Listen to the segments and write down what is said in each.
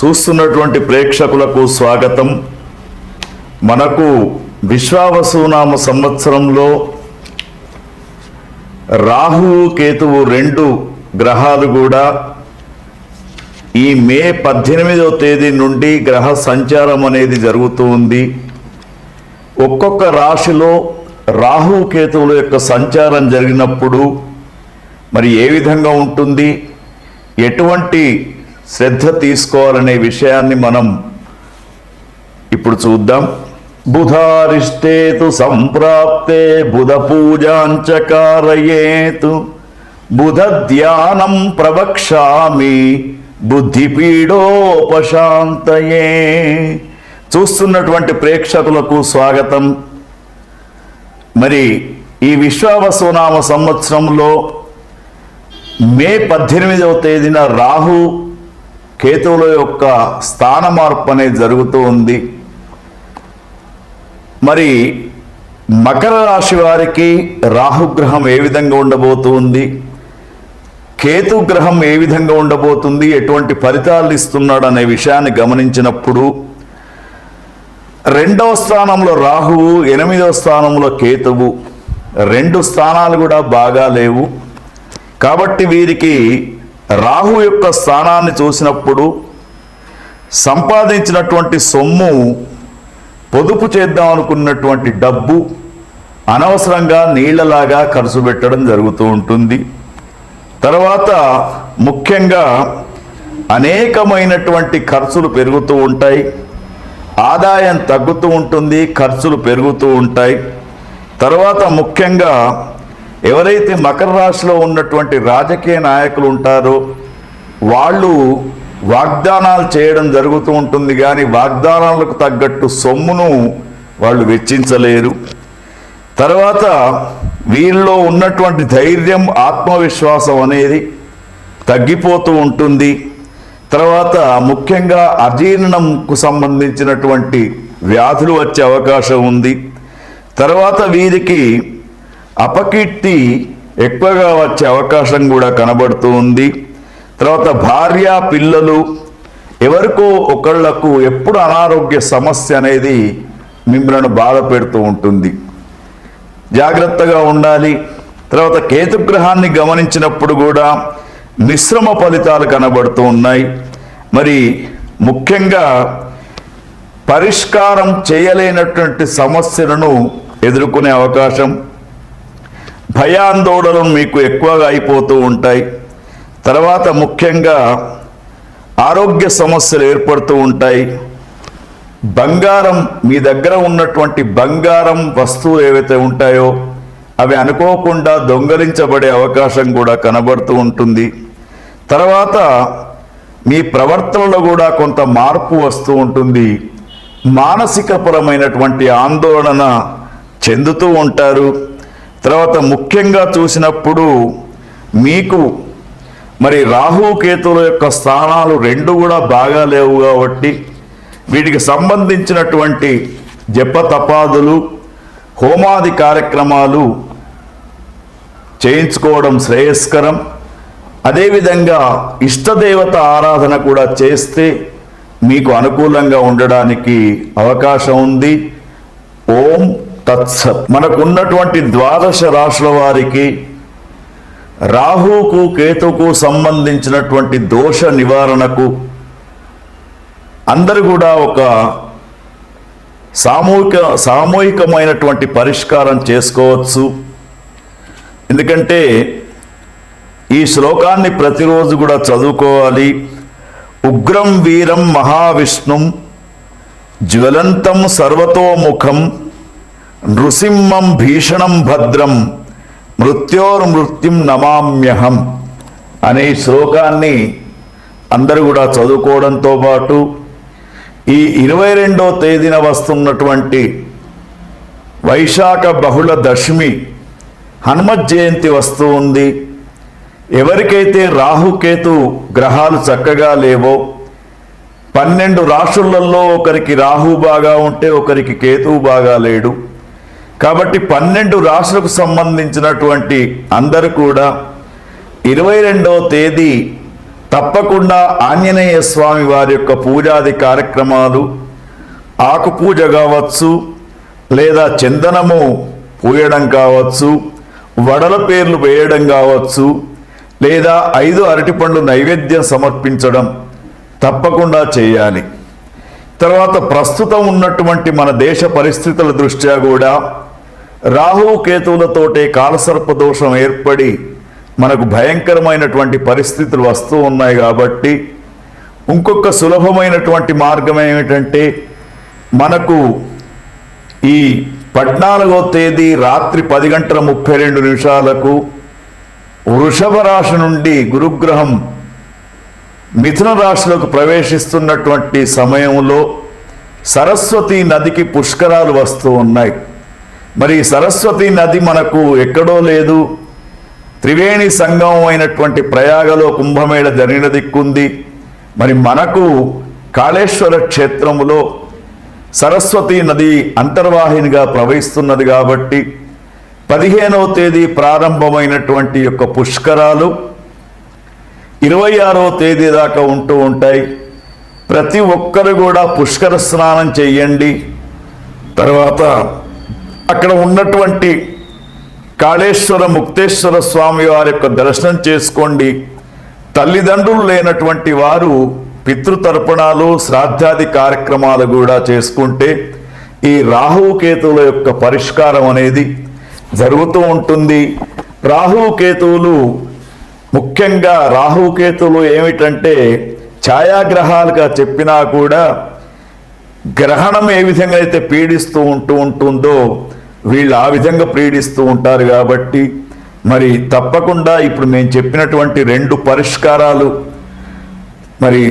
చూస్తున్నటువంటి ప్రేక్షకులకు స్వాగతం. మనకు విశ్వావసునామ సంవత్సరంలో రాహువు కేతువు రెండు గ్రహాలు కూడా ఈ మే పద్దెనిమిదవ తేదీ నుండి గ్రహ సంచారం అనేది జరుగుతూ ఉంది. ఒక్కొక్క రాశిలో రాహు కేతువుల యొక్క సంచారం జరిగినప్పుడు మరి ఏ విధంగా ఉంటుంది? ఎటువంటి శ్రద్ధ తీసుకోవాలనే విషయాన్ని మనం ఇప్పుడు చూద్దాం. బుధారిష్టేతు సంప్రాప్తే బుధ పూజాంచకారయేతు బుధ ధ్యానం ప్రవక్ష్యామి బుద్ధిపీడోపశాంతయే చూస్తున్నటువంటి ప్రేక్షకులకు స్వాగతం. మరి ఈ విశ్వావసునామ సంవత్సరంలో మే పద్దెనిమిదవ తేదీన రాహు కేతువుల యొక్క స్థాన మార్పు అనేది జరుగుతూ ఉంది. మరి మకర రాశి వారికి రాహుగ్రహం ఏ విధంగా ఉండబోతుంది కేతు గ్రహం ఏ విధంగా ఉండబోతుంది? ఎటువంటి ఫలితాలు ఇస్తున్నాడు అనే విషయాన్ని గమనించినప్పుడు రెండవ స్థానంలో రాహువు ఎనిమిదవ స్థానంలో కేతువు. రెండు స్థానాలు కూడా బాగా లేవు. కాబట్టి వీరికి రాహు యొక్క స్థానాన్ని చూసినప్పుడు సంపాదించినటువంటి సొమ్ము పొదుపు చేద్దాం అనుకున్నటువంటి డబ్బు అనవసరంగా నీళ్ళలాగా ఖర్చు పెట్టడం జరుగుతూ ఉంటుంది. తర్వాత ముఖ్యంగా అనేకమైనటువంటి ఖర్చులు పెరుగుతూ ఉంటాయి. ఆదాయం తగ్గుతూ ఉంటుంది ఖర్చులు పెరుగుతూ ఉంటాయి. తర్వాత ముఖ్యంగా ఎవరైతే మకర రాశిలో ఉన్నటువంటి రాజకీయ నాయకులు ఉంటారో వాళ్ళు వాగ్దానాలు చేయడం జరుగుతూ ఉంటుంది కానీ వాగ్దానాలకు తగ్గట్టు సొమ్మును వాళ్ళు వెచ్చించలేరు. తర్వాత వీళ్ళలో ఉన్నటువంటి ధైర్యం ఆత్మవిశ్వాసం అనేది తగ్గిపోతూ ఉంటుంది. తర్వాత ముఖ్యంగా అజీర్ణంకు సంబంధించినటువంటి వ్యాధులు వచ్చే అవకాశం ఉంది. తర్వాత వీరికి అపకీర్తి ఎక్కువగా వచ్చే అవకాశం కూడా కనబడుతూ ఉంది. తర్వాత భార్య పిల్లలు ఎవరికో ఒకళ్ళకు ఎప్పుడు అనారోగ్య సమస్య అనేది మిమ్మల్ని బాధ పెడుతూ ఉంటుంది. జాగ్రత్తగా ఉండాలి. తర్వాత కేతుగ్రహాన్ని గమనించినప్పుడు కూడా మిశ్రమ ఫలితాలు కనబడుతూ ఉన్నాయి. మరి ముఖ్యంగా పరిష్కారం చేయలేనటువంటి సమస్యలను ఎదుర్కొనే అవకాశం భయాందోళనలు మీకు ఎక్కువగా అయిపోతూ ఉంటాయి. తర్వాత ముఖ్యంగా ఆరోగ్య సమస్యలు ఏర్పడుతూ ఉంటాయి. బంగారం మీ దగ్గర ఉన్నటువంటి బంగారం వస్తువులు ఏవైతే ఉంటాయో అవి అనుకోకుండా దొంగలించబడే అవకాశం కూడా కనబడుతూ ఉంటుంది. తర్వాత మీ ప్రవర్తనలో కూడా కొంత మార్పు వస్తూ ఉంటుంది. మానసికపరమైనటువంటి ఆందోళన చెందుతూ ఉంటారు. తర్వాత ముఖ్యంగా చూసినప్పుడు మీకు మరి రాహు కేతుల యొక్క స్థానాలు రెండు కూడా బాగా లేవు కాబట్టి వీటికి సంబంధించినటువంటి జపతపాదులు హోమాది కార్యక్రమాలు చేయించుకోవడం శ్రేయస్కరం. అదేవిధంగా ఇష్టదేవత ఆరాధన కూడా చేస్తే మీకు అనుకూలంగా ఉండడానికి అవకాశం ఉంది. ఓం తత్సత్ మనకున్నటువంటి ద్వాదశ రాశుల వారికి రాహుకు కేతుకు సంబంధించినటువంటి దోష నివారణకు అందరూ కూడా ఒక సామూహిక సామూహికమైనటువంటి పరిష్కారం చేసుకోవచ్చు. ఎందుకంటే ఈ శ్లోకాన్ని ప్రతిరోజు కూడా చదువుకోవాలి. ఉగ్రం వీరం మహావిష్ణుం జ్వలంతం సర్వతోముఖం నృసింహం భీషణం భద్రం మృత్యోర్మృత్యుం నమామ్యహం అనే శ్లోకాన్ని అందరూ కూడా చదువుకోవడంతో పాటు ఈ ఇరవై రెండో తేదీన వస్తున్నటువంటి వైశాఖ బహుళ దశమి హనుమత్ జయంతి వస్తూ ఉంది. ఎవరికైతే రాహుకేతు గ్రహాలు చక్కగా లేవో పన్నెండు రాశులలో ఒకరికి రాహు బాగా ఉంటే ఒకరికి కేతువు బాగా లేడు. కాబట్టి పన్నెండు రాష్ట్రాలకు సంబంధించినటువంటి అందరూ కూడా ఇరవై రెండవ తేదీ తప్పకుండా ఆంజనేయ స్వామి వారి యొక్క పూజాది కార్యక్రమాలు ఆకు పూజ కావచ్చు లేదా చందనము పూయడం కావచ్చు వడల పేర్లు వేయడం కావచ్చు లేదా ఐదు అరటిపండ్లు నైవేద్యం సమర్పించడం తప్పకుండా చేయాలి. తర్వాత ప్రస్తుతం ఉన్నటువంటి మన దేశ పరిస్థితుల దృష్ట్యా కూడా రాహువు కేతువులతోటే కాలసర్ప దోషం ఏర్పడి మనకు భయంకరమైనటువంటి పరిస్థితులు వస్తూ ఉన్నాయి కాబట్టి ఇంకొక సులభమైనటువంటి మార్గం ఏమిటంటే మనకు ఈ పద్నాలుగో తేదీ రాత్రి పది గంటల ముప్పై రెండు నిమిషాలకు వృషభ రాశి నుండి గురుగ్రహం మిథున రాశిలోకి ప్రవేశిస్తున్నటువంటి సమయంలో సరస్వతి నదికి పుష్కరాలు వస్తూ ఉన్నాయి. మరి సరస్వతి నది మనకు ఎక్కడో లేదు. త్రివేణి సంగమం అయినటువంటి ప్రయాగలో కుంభమేళ జరిగిన దిక్కుంది. మరి మనకు కాళేశ్వర క్షేత్రములో సరస్వతి నది అంతర్వాహినిగా ప్రవహిస్తున్నది కాబట్టి పదిహేనవ తేదీ ప్రారంభమైనటువంటి యొక్క పుష్కరాలు ఇరవై ఆరో తేదీ దాకా ఉంటూ ఉంటాయి. ప్రతి ఒక్కరు కూడా పుష్కర స్నానం చేయండి. తర్వాత అక్కడ ఉన్నటువంటి కాళేశ్వర ముక్తేశ్వర స్వామి వారి యొక్క దర్శనం చేసుకోండి. తల్లిదండ్రులు లేనటువంటి వారు పితృతర్పణాలు శ్రాద్ధాది కార్యక్రమాలు కూడా చేసుకుంటే ఈ రాహుకేతువుల యొక్క పరిష్కారం అనేది జరుగుతూ ఉంటుంది. రాహుకేతువులు ముఖ్యంగా రాహుకేతువులు ఏమిటంటే ఛాయాగ్రహాలుగా చెప్పినా కూడా గ్రహణం ఏ విధంగా అయితే పీడిస్తూ ఉంటూ ఉంటుందో వీళ్ళు ఆ విధంగా పీడిస్తూ ఉంటారు కాబట్టి మరి తప్పకుండా ఇప్పుడు నేను చెప్పినటువంటి రెండు పరిష్కారాలు మరి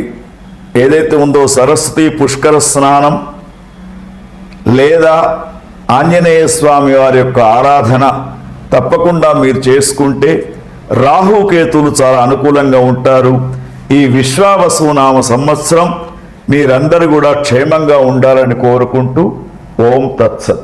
ఏదైతే ఉందో సరస్వతి పుష్కర స్నానం లేదా ఆంజనేయ స్వామి వారి యొక్క ఆరాధన తప్పకుండా మీరు చేసుకుంటే రాహుకేతులు చాలా అనుకూలంగా ఉంటారు. ఈ విశ్వావసునామ సంవత్సరం మీరందరూ కూడా క్షేమంగా ఉండాలని కోరుకుంటూ ఓం తత్సత్.